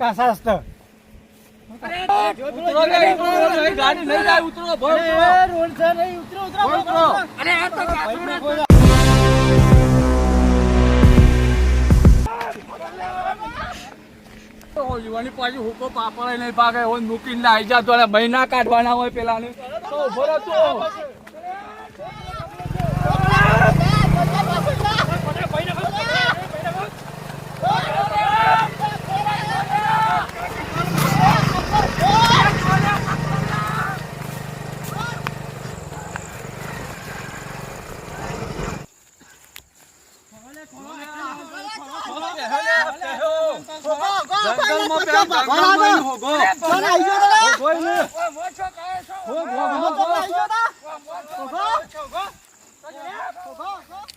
આ તો યુવાની પાછી હુકો પાપડ નહીં પાકે હોય મૂકીને આવી જતો મહિના કાઢવાના હોય પેલા ને તો ઊભો રહો તું. જંગલમાં પેલા જંગલમાં હોગો. કોઈ નહીં.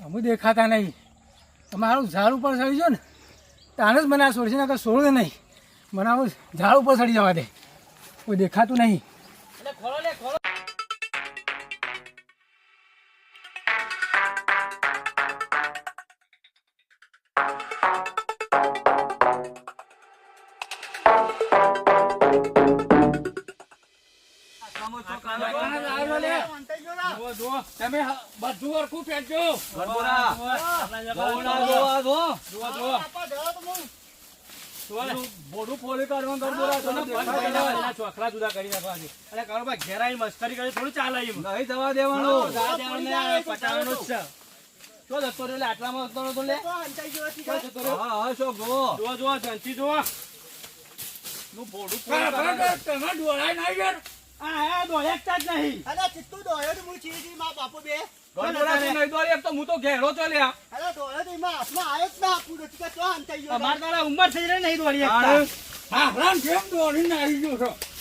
અમુ દેખાતા નહીં. તમારું ઝાડ ઉપર ચડી જો ને, તાને જ મને આ છોડશે ને છોડ નહીં. મને આવું ઝાડ ઉપર ચડી જવા દે. કોઈ દેખાતું નહીં. તમે બધું હરખું ફેંકજો. બોડું ફોડી કાઢવાનું ગરબોરા. ચોખલા જુદા કરી નાખવા છે અને ઘેરાઈ મસ્કરી કરી થોડું ચાલે નહીં જવા દેવાનું આ દેવાને આ પટાવવાનો જ છે શું જતો રહ્યો આટલામાં જતો રહ્યો લે? હા, હા, શું નું બોડું આ દોડેકતા જ નહીં. ગરબોરા તું નહીં દોડી એક તો હું તો ઘેરો ચાલ્યા અમાર તારા ઉંમર થઈ રહી નહીં દોડી નહીં અને અંધારું થઈ ગયું છે.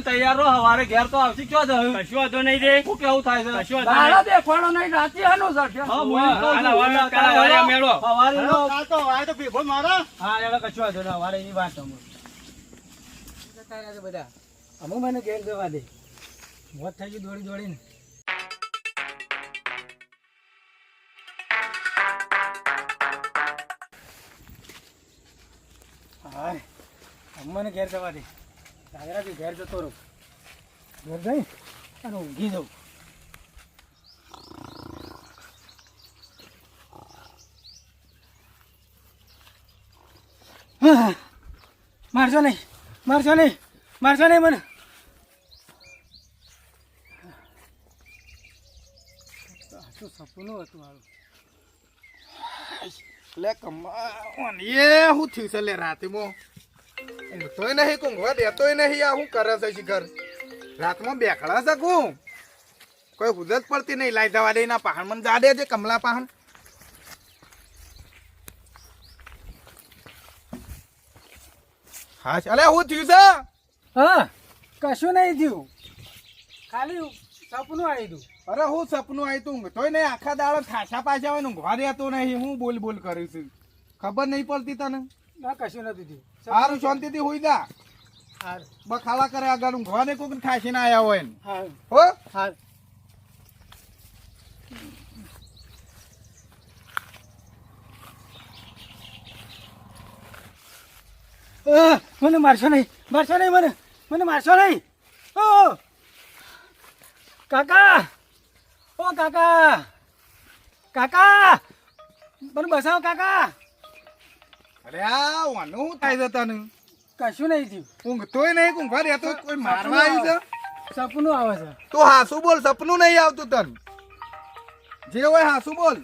તૈયાર રહો. હવારે ઘેર તો આવશે ક્યાં કશું વાંધો નહીં રે શું કેવું થાય છે? કશું નહીં. હા, હું એમ કહું હવારે મેળો. હવારે નો- હા એનો કશું વાંધો નહીં વારે એની વાત અમે. બધા. અમુક મને ઘેર જવા દે. મોત થઈ ગઈ દોડી દોડીને. હાય અમ્માને મને ઘેર જવા દે. દાદરાથી ઘેર જતો રહું. ઘેર જઈ અને ઊંઘી જવું. હા, મારશો નહીં મારશો નહીં મારશો નહીં મને. શું સપનું હતું મારું લે કમાન એ હું થયું છે લે રાતમાં? ઊંઘતોય નહીં ઊંઘવા દેતોય નહીં, આ શું કરે છે શિખર? રાતમાં બેખડા શકું કોઈ હુજત પડતી નહીં, લાઈ જવા દે ના પહાણ મને જા દે છે કમલા પહાણ હા, અલે હું થયું છે? હા, કશું નહીં થયું. ખાલી સપનું આવી હતું અરે હું સપનું આવી તું. ઊંઘતોય નહીં આખા દાડો ખાસા પાછા હોય ઊંઘવા રહેતો નહીં હું બોલ બોલ કરું છું. ખબર નહીં પડતી તને? ના કશું નથી થયું. સારું શાંતિથી હોઈ હાર. બખાલા કરે આગળ. ઊંઘવા ને કોઈક ના આવ્યા હોય ને. હો? મને મારશો નહીં. મારશો નહીં મને. મને મારશો નહીં. ઓ! કાકા! ઓ કાકા! કાકા! મને બસાવો કાકા! અરે આ વાનું થાય છે તને કશું નહીં થયું. ઊંઘતોય નહીં ઊંઘવા રહેતો કોઈ મારવા આવી છે. સપનું આવે છે. તો હાસુ બોલ સપનું નહીં આવતું તન. જે હોય હાસુ બોલ.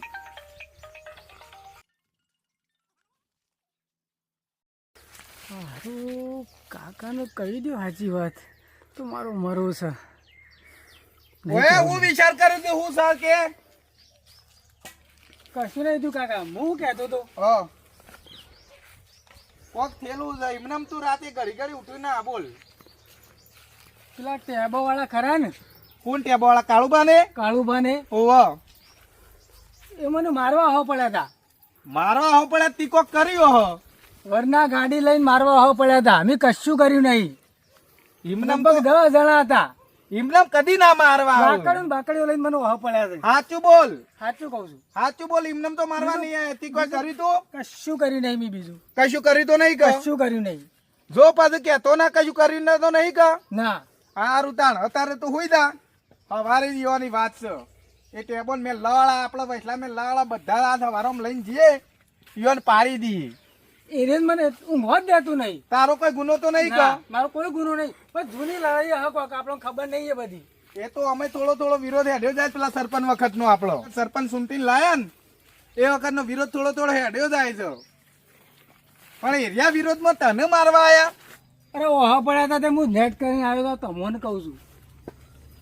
કાકાને કહી દો સાચી વાત. તો મારું મરો છે. ઓએ હું વિચાર કરું તો હું સર કે? કશું નહીં તું કાકા હું કહેતો તો. હા. કોક થેલું છે એમને તું રાતે ઘડી ઘડી ઉઠું ના બોલ. પેલા ટેબો વાળા ખરા ને? કોણ ટેબો વાળા કાળુબા ને કાળુબા ને ઓવા એ મને મારવા હો પડ્યા હતા મારવા હો પડ્યા તીકો કર્યો હો. વરના ગાડી લઈને મારવા હો પડ્યા હતા અમે કશું કર્યું નહીં. એમને દસ જણા હતા. એમને કદી ના મારવા બાકડીઓ ને બાકડીઓ લઈને મને હો પડ્યા છે. સાચું બોલ. સાચું કહું છું. સાચું બોલ એમને તો મારવા નહીં આયા. તી કોઈ કર્યું તો? કશું કર્યું નહીં મેં બીજું. કશું કર્યું તો નહીં કશું કર્યું નહીં. જો પાછું કેતો ના કશું કર્યું ના તો નહીં કા? ના. હારું રૂતાણ અત્યારે તું હોય જા. સવારે જીવાની વાત છે. એ ટેબલ મેં લાળા આપણા વૈસલા મેં લાળા બધા આ સવારમાં લઈને જઈએ. ઈવન પાડી દઈએ. એને મને ઊંઘવા જ દેતું નહીં. તારો કોઈ ગુનો તો નહીં કા? મારો કોઈ ગુનો નહીં. પણ જૂની લડાઈ હક હક આપણને ખબર નહીં એ બધી. એ તો અમે થોડો થોડો વિરોધ હેડ્યો જાય પેલા સરપંચ વખત નો આપણો. સરપંચ સુમતી લાયા ને એ વખત નો વિરોધ થોડો થોડો હેડ્યો જાય છે. પણ એરિયા વિરોધમાં તને મારવા આયા? અરે ઓહા પડ્યા હતા તે હું નેટ કરીને આવ્યો હતો તમને કહું છું.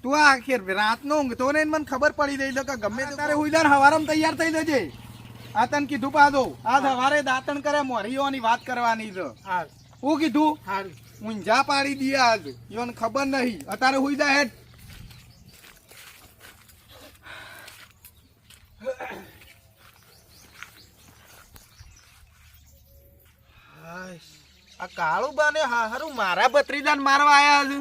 તું આ રાત રાતનો ઊંઘતો ને મને ખબર પડી રહી છે કે ગમે ત્યારે તારે હુઈ જા હવારમાં તૈયાર થઈ જજે. આ તને કીધું પાછો આ સવારે દાંતણ કરે મોરીઓની વાત કરવાની છે. હું કીધું સારું ઊંઝા પાડી દઈએ આજ. ઈવન ખબર નહીં. અત્યારે હુઈ જાય હેડ. આ કાળું હારું મારા ભત્રીજાને મારવા આયા છે.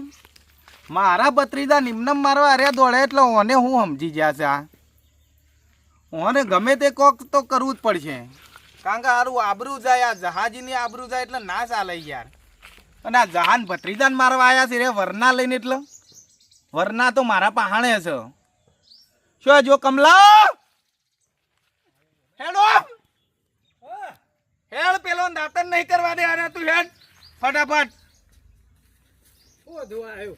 મારા ભત્રીજા નિમ્નમ મારવા અરે દોડે એટલે ઓને હું સમજી ગયા છે આ. ઓને ગમે તે કોક તો કરવું જ પડશે. કારણ કે આરું આબરું જાય આ જહાજીની આબરું જાય એટલે ના ચાલે યાર. અને આ જહાન ભત્રીજાન મારવા આવ્યા છે રે વરના લઈને એટલે. વરના તો મારા પહાણે છે. શું જો કમલા? હેડો! હેડ પેલો દાંતન નહીં કરવા દે અરે તું હેડ. ફટાફટ. ઓ ધોવા આવ્યો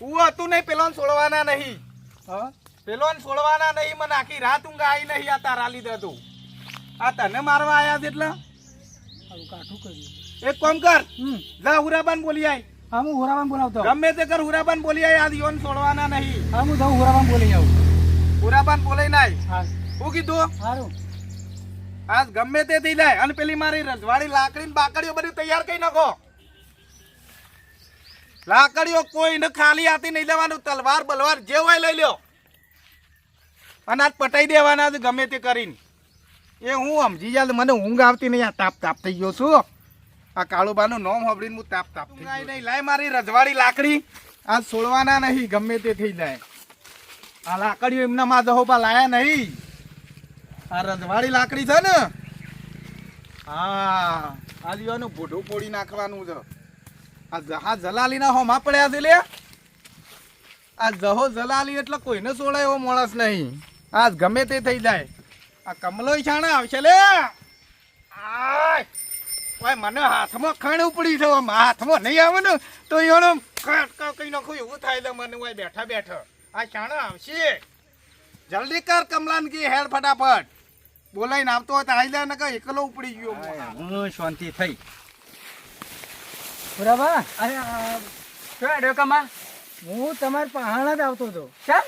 હું હતું નહીં પેલો છોડવાના નહીં. હા? પેલો છોડવાના નહીં મને આખી રાત ઊંઘ આવી નહીં આ તારા લીધે તું. આ તને મારવા આયા છે એટલે? એક કામ કર. જા હુરાબાન બોલી આય. હા હું હુરાબાન બોલાવતો ગમે તે કર હુરાબાન બોલી આય આ યોન છોડવાના નહીં. હા હું જાઉં હુરાબાન બોલી આવું. હુરાબાન બોલે નાય હા. હું કીધું? સારું આજ ગમે તે થઈ જાય. અને પેલી મારી રજવાડી લાકડી બાકડીઓ બધી તૈયાર કરી નાખો. લાકડીઓ કોઈને ખાલી હાથી નહીં લેવાનું. તલવાર બલવાર જે હોય લઈ લ્યો. અને આજ પટાઈ દેવાના છે ગમે તે કરીને. એ હું સમજી જાય મને ઊંઘ આવતી નહીં. આ તાપ તાપ થઈ ગયો છું આ કાળુબાનું નામ સાંભળીને હું તાપ તાપ થઈ ગયો નહીં લાય મારી રજવાડી લાકડી. આ છોડવાના નહીં ગમે તે થઈ જાય. આ લાકડીઓ એમના માં દહોબા લાયા નહીં. આ રજવાડી લાકડી છે ને. હા આ લીવાનું ભૂઢું પોડી નાખવાનું છે. આ જહા જલાલીના હોમાં પડ્યા છે લે આ જહો જલાલી એટલે કોઈને સોળે એવો માણસ નહીં. આજ ગમે તે થઈ જાય. આ કમલો છાણા આવશે લે. આય. ઓય મને હાથમાં ખણ ઉપડી છે. આમ હાથમાં નહીં આવે ને તો એનો કઈ નાખું. એવું થાય છે મને ઓય બેઠા બેઠા. આ છાણા આવશે. જલ્દી કર કમલાન કી હેડ ફટાફટ. બોલાઈને આવતો હોય તો જાય ને કે એકલો ઉપડી ગયો. હું શાંતિ થઈ. બરાબર? અરે કમા? હું તમારા પહાણા જ આવતો હતો. કેમ?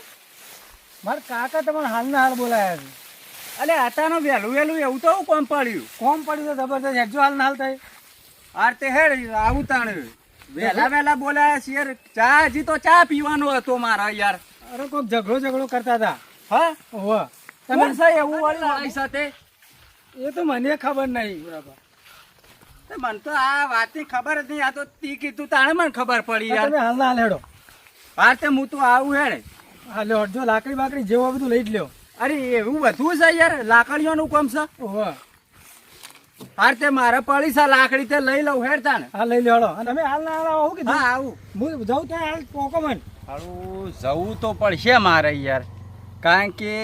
મારા કાકા તમારે હાલના હાલ બોલાયા છે. અલે આતાનો વહેલું વહેલું એવું તો કોમ પડ્યું? કોમ પડ્યું તો જબરદસ્ત હેજો હાલના હાલ થાય. આર તે હેડ આવું તાણ. વહેલા વહેલા બોલાયા છીએ ચા હજી તો ચા પીવાનો હતો મારા યાર. અરે કોઈક ઝઘડો ઝઘડો કરતા હતા. હા? હો તમે સાહેબ એવું વાળી મારી સાથે? એ તો મને ખબર નહીં બરાબર. મને તો આ વાતની ખબર જ નહીં. આ તો તી કીધું તાણે મને ખબર પડી યાર. તમે હાલના હાલ હેડો. હાર તે હું તો આવું હેડ. હા લ્યો હટજો લાકડી બાકડી જેવો બધું લઈ જ લ્યો. અરે એવું બધું છે યાર લાકડીઓનું કોમ છે. ઓહો. હાર તે મારે પડી છે લાકડી તે લઈ લઉં હેડ ને હા લઈ હળો અને તમે હાલના હાલ આવું કે હા આવું. હું જાઉં તો હાલ પોકો મન હારું જવું તો પડશે મારે યાર કારણ કે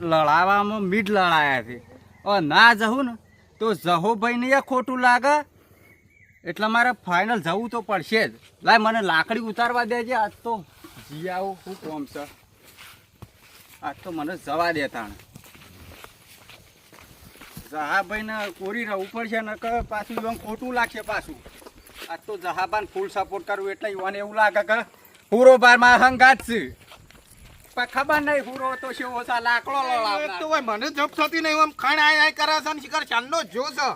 લડાવામાં મીઠ લડાયા છે. ઓ ના જવું ને તો જહો ભાઈને ખોટું લાગે. એટલે મારે ફાઇનલ જવું તો પડશે જ. લાય મને લાકડી ઉતારવા દેજે આજ તો જી આવું શું કોમ છે? આજ તો મને જવા દે જહાભાઈ ને કોરી રહું પડશે ને પાછું એમ ખોટું લાગશે પાછું. આજ તો જહાબાન ફૂલ સપોર્ટ કરવું એટલે યુવાને એવું લાગે કે હુરો બારમાં હંગાત છે. પણ ખબર નહીં હુરો તો શું ઓછા લાકડો તો હોય મને જપ થતી નહીં આમ ખાણ આય આય કરે છે ને શિખર ચાંદનો જો છે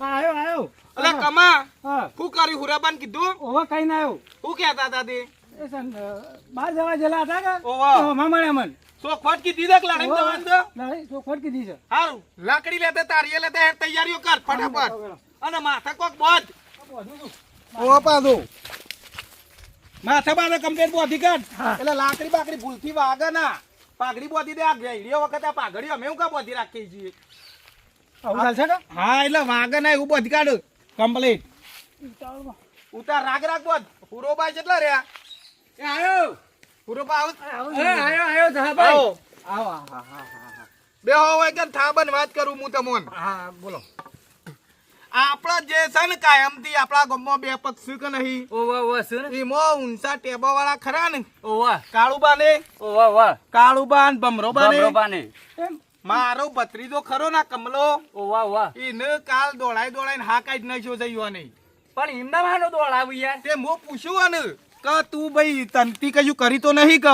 હા આવ્યો આવ્યો એટલે કમા હા. શું કર્યું હુરાબાન કીધું? ઓવા કઈ ના આવ્યો શું કહેતા હતા તે? બહાર જવા જેલા હતા કે? ઓવા. તો મામાને મન. ચોખવટ કીધી દે લડાઈ જવાનું તો લડાઈ ચોખવટ કીધી છે. હારું લાકડી લેતે તારીએ લેતે તૈયારીઓ કર ફટાફટ. અને માથા કોક બોધ. ઓ પાદો માથા બાને કમ્પ્લેટ બોધી કર. એટલે લાકડી બાકડી ભૂલથી વાગે ના. પાઘડી બોધી દે આ ગેડીઓ વખત આ પાઘડી અમે હું કા બોધી રાખીએ છીએ? આવું ચાલશે ને હા એટલે વાગે ના એવું બોધી કાઢ. કમ્પ્લીટ. ઉતાર રાગ રાગ બોધ. હુરોબાઈ કેટલા રહ્યા. એ આયો. હુરોબા આવ. આવું એ આયો આયો ધાબાઈ. આવો. આવો હા હા હા બે હોય કે થાબન વાત કરું હું તમોન? હા બોલો. આપણા જે છે ને કાયમથી આપણા ગામમાં બે પક્ષ કે નહીં. ઓવા ઓવા શું ને? ઊંચા ટેબા વાળા ખરા ને? ઓવા. કાળુબા ને ઓવા ઓવા. કાળુબા ને ભમરોબા ને બમરોબાને એમ. મારો ભત્રીજો ખરો ના કમલો? ઓવા ઓવા. ન કાલ દોડાઈ દોડાઈને હા કાઢી નાખ્યો છે નહીં પણ એમના માનો દોડાવું યાર. તે મો પૂછ્યું ને કે તું ભાઈ તનતી કશું કરી તો નહીં ક?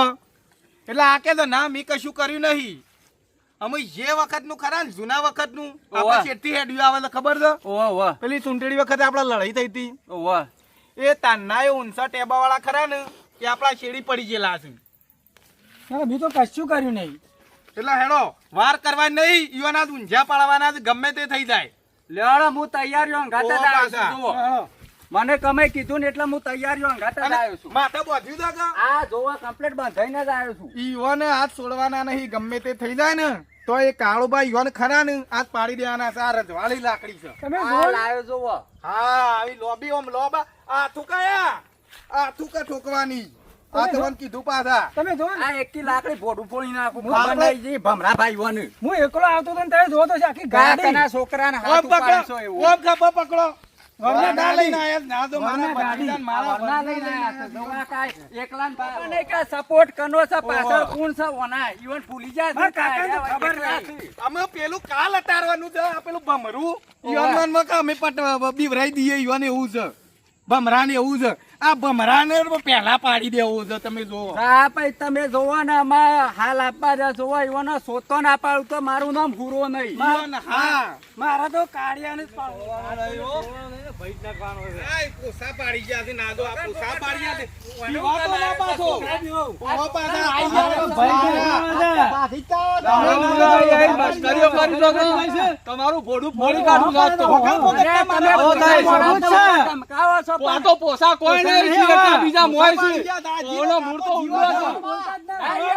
એટલે આ કે તો ના મેં કશું કર્યું નહીં. અમે જે વખતનું ખરા ને જૂના વખતનું. આપણે શેઠી હેડ્યું આવે તો ખબર છે? ઓવા ઓવા. પેલી ચૂંટણી વખતે આપણે લડાઈ થઈ હતી. ઓવા. એ તાના એ ઊંચા ટેબા વાળા ખરા ને કે આપણા શેરી પડી ગયેલા છે. ના, મેં તો કશું કર્યું નહીં. એટલે હેડો વાર કરવા નહીં યુવાના ઊંઝા પાડવાના ગમે તે થઈ જાય. લેવાડો હું તૈયાર રહ્યો જ આવ્યો. મને કમે કીધું ને એટલે હું તૈયારીઓ અંગાતે આવ્યો છું. માથા બોધ્યું તા કા આ જોવા કમ્પ્લીટ બંધાઈને જ આવ્યો છું. ઈવાને હાથ છોડવાના નહીં ગમે તે થઈ જાય ને તો એ કાળુભાઈ ઈવાને ખરા ને હાથ પાડી દેવાના છે આ રજવાળી લાકડી છે. તમે આ જોવો ને? જોવો. હા આવી લોબી ઓમ લોબા. આ થુકાયા આ થુકા ઠોકવાની? આ તમે તમને કીધું પાછા. તમે જોવો આ એકી લાકડી ભોડું ફોડી નાખું હું ખબર આપણે- જી ભમરા ભાઈ વન હું એકલો આવતો ને તમે જોતો છે આખી ગાડી. ના છોકરાને હાથ એવું. ઓમ ખભો પકડો. વરના લઈને આયા ના. તો મારા ગાડી. મારા વરના લઈને આયા છે. જોવા કાંઈ એકલા ને કે સપોર્ટ કરનો છે પાછળ કોણ છે? ઓના ઈવન ભૂલી જાય છે. કાકા કાકાને ખબર નથી. અમે પેલું કાલ અટારવાનું છે આ પેલું ભમરું. ઈવનમાં કે અમે પટ બીવરાઈ દઈએ ઈવન એવું છે. ભમરાને એવું છે. આ ભમરાને પહેલા પાડી દેવું છે તમે જોવો હા ભાઈ તમે જોવો ને આમાં હાલ આપવા રહ્યા જોવો ઈવન સોતો ના પાડું તો મારું નામ હુરો નહીં. હા મારા તો છે. ના. તમારું ભોડું ફોડી કાઢું પોસા કોઈ નહીં બીજા મોય છે. ઓલો મૂળ તો. ઊંડો છે.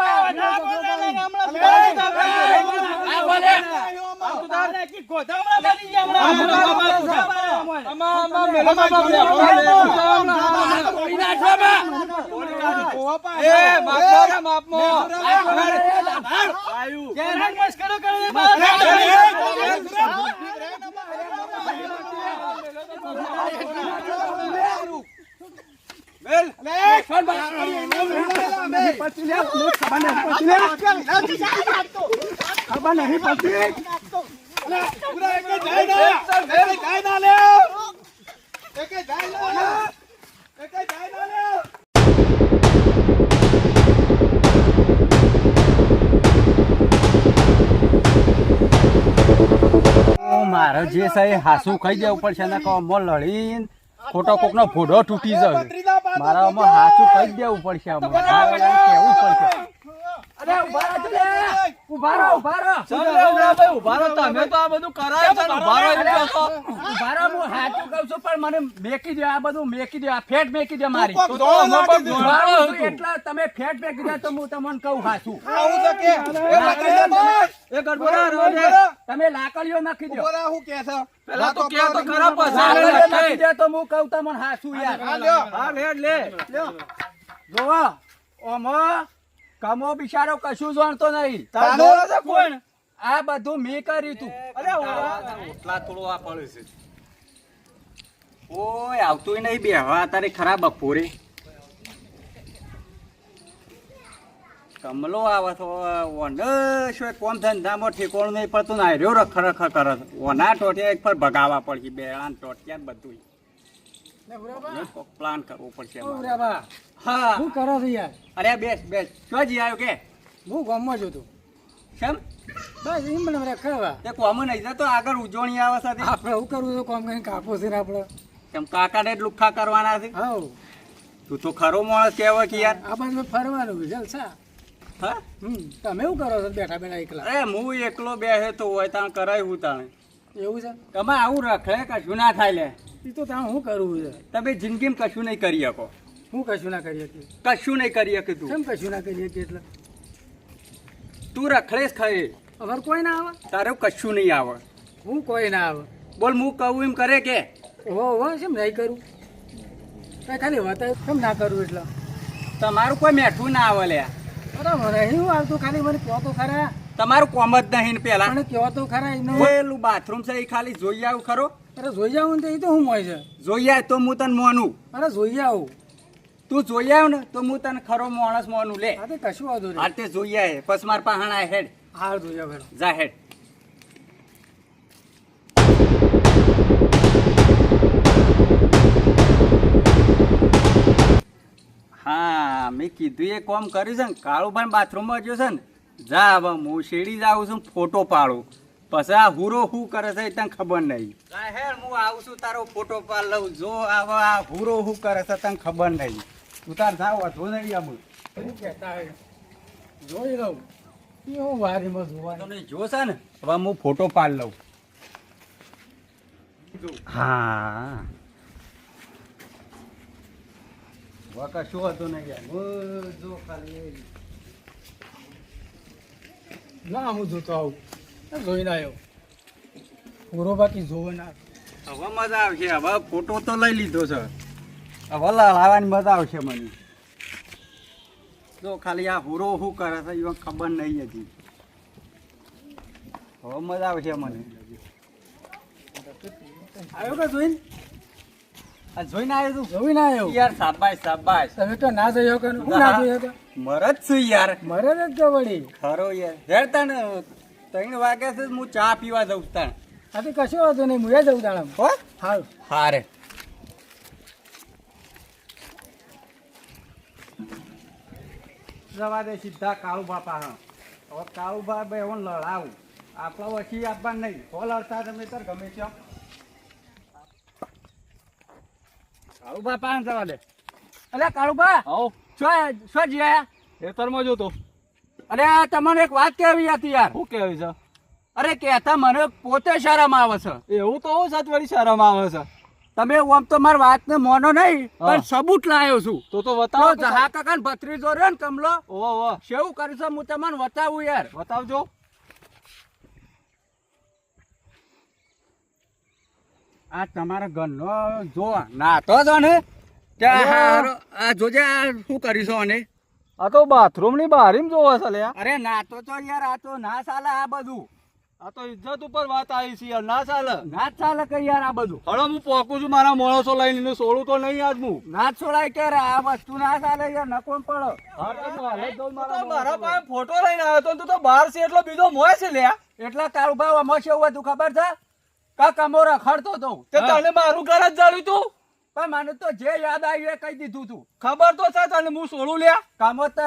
માપમાં ને માપમાં. ખબર નહીં પડતી ઓ મારો જે એ હાસુ ખાઈ દેવું પડશે ને, કહો, મો લડીને ખોટો કોકનો ભોડો તૂટી જાય મારા સાચું ખાઈ દેવું પડશે કેવું પડશે. ઊભા રહો ઊભા રહો ચાલ રે, ઊભા ભાઈ, ઊભા રહો. તમે તો આ બધું કરાય છે ઊભા રહો એમ કહો છો. ઊભા રહો હું સાચું કહું છું પણ મને મેકી દે આ બધું મેકી દે આ ફેટ મેકી દે મારી કોક તો દોડો અમે લાગી કોક દે. ઊભા રહો છું એટલે તમે ફેટ મેકી દે તો હું તમને કહું હાચું આવું છે કે? એ ગડબડા રહો તમે લાકડીઓ નાખી દો હું કે છે? પેલા તો કે તો ખરા પછી. નાખી દે તો હું કહું તમને હાચું યાર હા, લે, લે. જોવો ઓમો કમો બિચારો કશું જાણતો નહીં. કોણ? આ બધું મેં કર્યું તું. ઓટલા થોડો આ પડે છે. ઓય આવતું નહીં બે. હવા તારે ખરાબ બપોરે. કમલો આવે તો ઓને શું કોમ ધંધામાં ઠેકોણ નહીં પડતું ને આર્યો રખ રખ કરે ઓના ટોટિયા એક પર ભગાવા પડશે બેળા ટોટિયા બધું પ્લાન કરવો પડશે. હા. શું કરો છો યાર? અરે બેસ બેસ. શું જઈ આવ્યો કે? હું ગામમાં જ હતો. કેમ બસ એમ મને મારે ખાવા. તે કોમન નહીં તો આગળ ઉજવણી આવે સાથે. આપણે શું કરવું છે? કોમ કઈ કાપો છે ને આપણે. કેમ કાકાને જ લુખ્ખા કરવાના છે. હા તું તો ખરો માણસ કહેવાય કે યાર. આપણે ફરવાનું જલસા. હા? તમે શું કરો છો બેઠા બેઠા એકલા? અરે હું એકલો બેસે તો હોય ત્યાં કરાય હું તાણે. એવું છે? તમે આવું રખડે કશું ના થાય લે. એ તો ત્યાં શું કરવું છે? તમે જિંદગીમાં કશું નહીં કરી શકો. હું કશું ના કરી શકીએ? કશું નહીં કરી શકે તું કેમ કશું ના કરી શકીએ એટલે? તું રખડે જ ખરે. અમારે કોઈ ના આવે? તારે કશું નહીં આવે. હું કોઈ ના આવે? બોલ હું કહું એમ કરે કે? હો હો કેમ નહીં કરું? કઈ ખાલી વાત કેમ ના કરું એટલે? તમારું કોઈ મેઠું ના આવે લે અરે મને શું આવતું ખાલી મને કહો તો ખરા. તમારું કોમ જ નહીં પેલા. મને કહો તો ખરા એનું બાથરૂમ છે એ ખાલી જોઈ આવું ખરો. અરે જોઈ જાવ ને તો એ તો હું મોય છે? જોઈ આવ તો હું તને મોનું. અરે જોઈ આવું. તું જોઈ આવ ને તો હું તને ખરો માણસ મોનું લે. અરે તો કશું વાંધો નહીં. તે જોઈ આવે પછી માર પાહણા હેડ. હાલ જોઈ આવ. જા હેડ. હા મેં કીધું એ કોમ કર્યું છે ને કાળુભાઈ બાથરૂમમાં ગયો છે ને જા હવે હું શેડી જાઉં છું ફોટો પાડું. પછી આ હુરો હું કરે છે તને ખબર નહીં. હેર હું આવું છું તારો ફોટો પાડ લઉં. જો આવો આ હુરો હું કરે છે તને ખબર નહીં. તું તાર જાવ વધુ નહીં આવું શું કહેતા જોઈ લઉં. એવું વારીમાં જોવાનું? તમે જોશે ને હવે હું ફોટો પાડ લઉં. હા. હવે શું હતું નહીં યાર? જો ખાલી ના હું જોતો આવું. જોઈને આવ્યો. પૂરો બાકી જોવો ના. હવે મજા આવશે. હવે ફોટો તો લઈ લીધો છે. હવે લડાવવાની મજા આવશે મને. જો ખાલી આ હુરો શું કરે છે એ ખબર નહીં હતી હવે મજા આવશે મને. આવ્યો કે જોઈને? જોઈને આવ્યો તું? જોઈને આવ્યો. યાર સાબાશ સાબાશ. તમે તો ના જોયો કે હું ના જોયો કે? મરજ છું યાર. મરે જ તો વળી ખરો યાર. હેડ તને ત્રણ વાગ્યા છે હું ચા પીવા જઉં છું હા આ તો કશો વાંધો નહીં હું એ જઉં દાણામાં હો? હાલ. હારે. જવા દે સીધા કાળુબા પાસે. હવે કાળુબા બે હું લડાવું. આપણા વસી આપવા નહીં. હો લડતા તમે તાર ગમે છે. કાળુબા પાસે જવા દે. અરે હો આવો. શું શું જીયા ખેતરમાં જોતો અરે આ તમને એક વાત કેવી હતી યાર? શું કેવી છે? અરે કહેતા મને પોતે શરમ આવે છે. એવું તો હું સતવારી શરમ આવે છે. તમે આમ તો મારી વાતને મોનો નહીં પણ સબૂત લાવ્યો છું. તો તો તો બતાવો જહા કાકા ને ભત્રીજો રહ્યો ને કમલો ઓ ઓ. શેવું કરીશ હું તમને બતાવું યાર. બતાવજો. આ તમારા ઘરનો જો નાતો જો ને આ જોજે આ શું કરીશો અને આ તો બાથરૂમની બારીમ જોવો છે લ્યા. અરે ના તો યાર આ તો ના ચાલે આ બધું. આ તો ઇજ્જત ઉપર વાત આવી છે યાર ના ચાલે. ના ચાલે કે યાર આ બધું. હળો હું પોકું છું મારા માણસો લઈને સોળું તો નહીં આજ હું. ના છોડાય કે આ વસ્તુ ના ચાલે યાર નકો પડો. મારા પાસે ફોટો લઈને આવ્યો તો તું તો બહાર છે એટલો બીજો મોય છે લ્યા. એટલા કાળુ ભાવ અમાશે શું તું ખબર છે? કા કમો ખડતો તો. તે તને મારું ઘર જ જાણ્યું તું? પણ મને તો જે યાદ આવ્યું એ કહી દીધું તું. ખબર તો છે તને હું સોળું લ્યા? કામો તો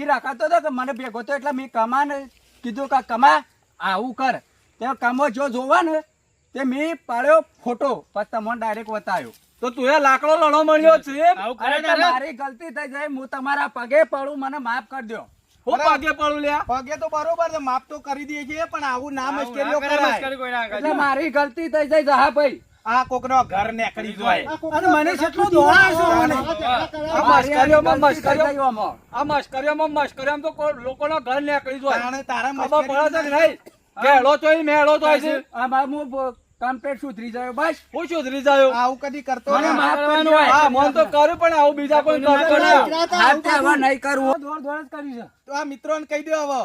એ રાખાતો હતો કે મને ભેગો તો એટલે મેં કમાને કીધું કે કમા આવું કર. તે કામો જો જોવા ને તે મેં પાડ્યો ફોટો પછી તમને ડાયરેક્ટ બતાવ્યો. તો તું એ લાકડો લડો મળ્યો છે. મારી ગલતી થઈ જાય હું તમારા પગે પડું મને માફ કરી દો હું પગે પડું લ્યા? પગે તો બરોબર છે માફ તો કરી દઈએ છીએ પણ આવું નામ કરાય. એટલે મારી ગલતી થઈ જાય જહા ભાઈ. આ કોકનો ઘર નીકળી જાય. અને મને કેટલું દોડાય છે મને આ મારી મશ્કરીઓમાં ગલતી થઈ મશ્કરીઓ જાય. આ તો કોઈ ઘર નીકળી જાય. તાણે તારા ખબર પડે છે નહીં? મેળો તો મેળો તો છે. આમાં હું કમ્પ્લેટ સુધરી જાય બસ. હું સુધરી જાયો. આવું કદી કરતો મને ના. હોય. હા મન તો કરું પણ આવું બીજા કોઈ કરતો નહીં. હાથ હવે નહીં કરવું દોડ દોડ જ કરી છે. તો આ મિત્રોને કહી દો હવે.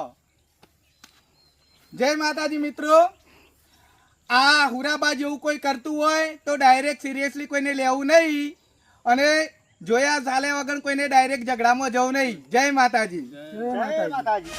જય માતાજી મિત્રો. આ હુરાબા જેવું કોઈ કરતું હોય તો ડાયરેક્ટ સિરિયસલી કોઈને લેવું નહીં. અને જોયા ચાલે વગર કોઈને ડાયરેક્ટ ઝઘડામાં જવું નહીં. જય માતાજી. જય માતાજી.